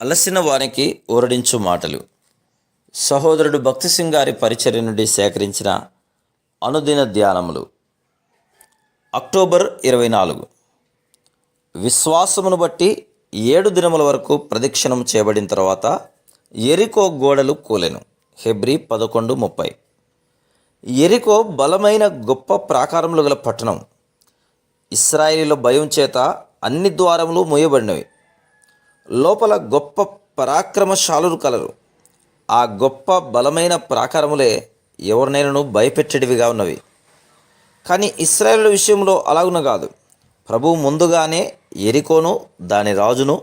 అలసిన వారికి ఊరడించు మాటలు. సహోదరుడు భక్తి సింగ్ గారి పరిచర్య నుండి సేకరించిన అనుదిన ధ్యానములు. అక్టోబర్ ఇరవై నాలుగు. విశ్వాసమును బట్టి ఏడు దినముల వరకు ప్రదక్షిణం చేయబడిన తర్వాత ఎరికో గోడలు కూలెను. హెబ్రి పదకొండు ముప్పై. ఎరికో బలమైన గొప్ప ప్రాకారములు గల పట్టణం. ఇస్రాయిలీలో భయం చేత అన్ని ద్వారములు మూయబడినవి. లోపల గొప్ప పరాక్రమశాలురు కలరు. ఆ గొప్ప బలమైన ప్రాకారములే ఎవరినైనాను భయపెట్టేటివిగా ఉన్నవి. కానీ ఇస్రాయేల్ విషయంలో అలాగున కాదు. ప్రభు ముందుగానే ఎరికోను దాని రాజును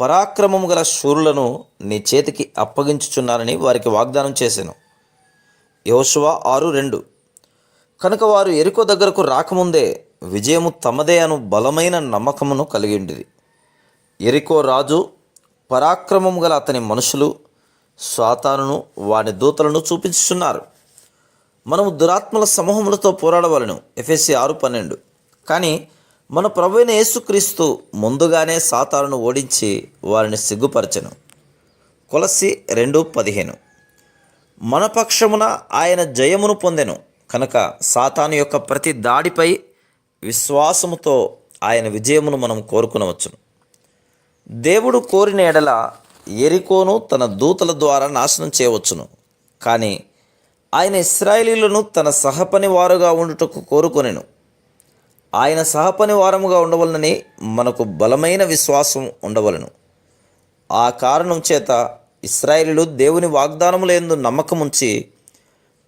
పరాక్రమము గల శూరులను నీ చేతికి అప్పగించుచున్నారని వారికి వాగ్దానం చేశాను యోశువ ఆరు రెండు. కనుక వారు ఎరుకో దగ్గరకు రాకముందే విజయము తమదే అను బలమైన నమ్మకమును కలిగి ఉండిరి ఎరికో రాజు పరాక్రమం గల అతని మనుషులు స్వాతానును వాని దూతలను చూపించుచున్నారు. మనము దురాత్మల సమూహములతో పోరాడవలను. ఎఫ్ఎస్సి ఆరు పన్నెండు. కానీ మన ప్రభు యేసుక్రీస్తు ముందుగానే సాతానును ఓడించి వారిని సిగ్గుపరచెను. కొలసి రెండు పదిహేను. మన పక్షమున ఆయన జయమును పొందెను. కనుక సాతాను యొక్క ప్రతి దాడిపై విశ్వాసముతో ఆయన విజయమును మనం కోరుకునవచ్చును. దేవుడు కోరిన ఎడల ఎరికోను తన దూతల ద్వారా నాశనం చేయవచ్చును. కానీ ఆయన ఇస్రాయేలీలను తన సహపని వారుగా ఉండుటకు కోరుకొనెను. ఆయన సహపని వారముగా ఉండవలనని మనకు బలమైన విశ్వాసం ఉండవలను. ఆ కారణం చేత ఇస్రాయేలీలు దేవుని వాగ్దానములందు నమ్మకముంచి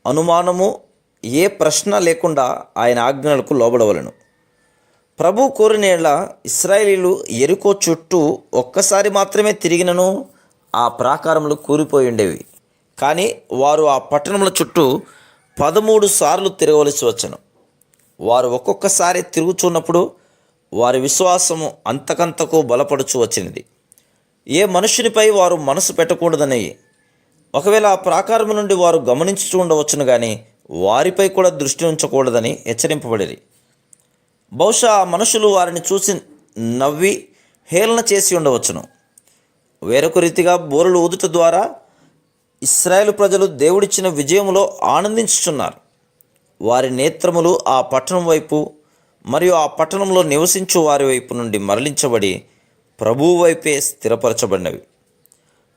అనుమానము ఏ ప్రశ్న లేకుండా ఆయన ఆజ్ఞలకు లోబడవలను. ప్రభు కోరినేళ్ళ ఇస్రాయేలీలు ఎరుకో చుట్టూ ఒక్కసారి మాత్రమే తిరిగినను ఆ ప్రాకారములు కూలిపోయి ఉండేవి. కానీ వారు ఆ పట్టణముల చుట్టూ పదమూడు సార్లు తిరగవలసి వచ్చను. వారు ఒక్కొక్కసారి తిరుగుచున్నప్పుడు వారి విశ్వాసము అంతకంతకు బలపడుచు వచ్చినది. ఏ మనుషునిపై వారు మనసు పెట్టకూడదని ఒకవేళ ఆ ప్రాకారము నుండి వారు గమనించుచూ ఉండవచ్చును కానీ వారిపై కూడా దృష్టి ఉంచకూడదని హెచ్చరింపబడిరి. బహుశా మనుషులు వారిని చూసి నవ్వి హేళన చేసి ఉండవచ్చును. వేరొక రీతిగా బోరులు ఊదుట ద్వారా ఇస్రాయేల్ ప్రజలు దేవుడిచ్చిన విజయములో ఆనందించుచున్నారు. వారి నేత్రములు ఆ పట్టణం వైపు మరియు ఆ పట్టణంలో నివసించు వారి వైపు నుండి మరలించబడి ప్రభువు వైపే స్థిరపరచబడినవి.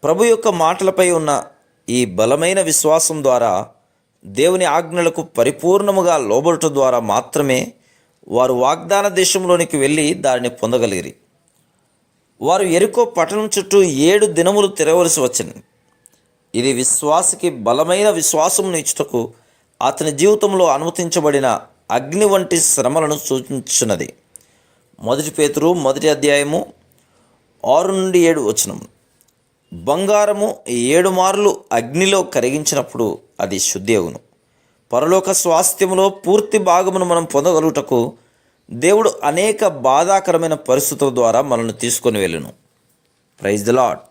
ప్రభు యొక్క మాటలపై ఉన్న ఈ బలమైన విశ్వాసం ద్వారా దేవుని ఆజ్ఞలకు పరిపూర్ణముగా లోబడటం ద్వారా మాత్రమే వారు వాగ్దాన దేశంలోనికి వెళ్ళి దానిని పొందగలిగిరి. వారు ఎరుకో పట్టణం చుట్టూ ఏడు దినములు తిరగవలసి వచ్చింది. ఇది విశ్వాసకి బలమైన విశ్వాసం ఇచ్చుటకు అతని జీవితంలో అనుమతించబడిన అగ్ని వంటి శ్రమలను సూచించినది. మొదటి పేతురు మొదటి అధ్యాయము ఆరు నుండి ఏడు వచనం. బంగారము ఏడు మార్లు అగ్నిలో కరిగించినప్పుడు అది శుద్ధి అగును పరలోక స్వాస్థ్యములో పూర్తి భాగమును మనం పొందగలుగుటకు దేవుడు అనేక బాధాకరమైన పరిస్థితుల ద్వారా మనల్ని తీసుకొని వెళ్ళను. Praise the lord